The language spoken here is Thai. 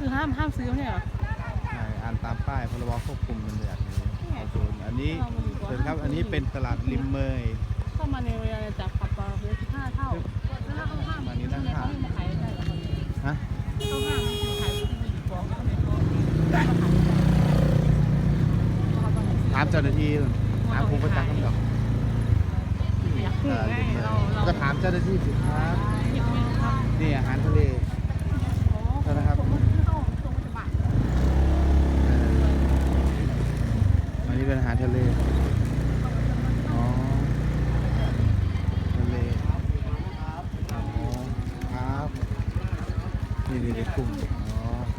คือห้ามห้ามซื้อไม่ใช่เหรอ ใช่อ่านตามป้ายพรบควบคุมมันแบบนี้เอาศูนย์อันนี้เชิญครับ อันนี้เป็นตลาดริมเมย เข้ามาในเวลาจับปรับปลาเวลาห้าเท่าแล้วถ้าเขาห้ามมานี่นะเขาค่ะไม่มาขายได้หรอฮะเขาห้ามขายที่มีของเขาไม่เขาถามเจ้าหน้าที่ก่อนถามผู้ประจักษ์คำตอบอยากตพูดลาดไงริมเมยเราเราก็ถามเจ้าหน้าที่สิครับหยิบเมนูครับนี่อาหารทะเล โอ้ผมว่าต้องตรงจะบาท เอออั นี้เป็นอาหารทะเลทะเลนี่นี่ในกลุ่มอ๋อ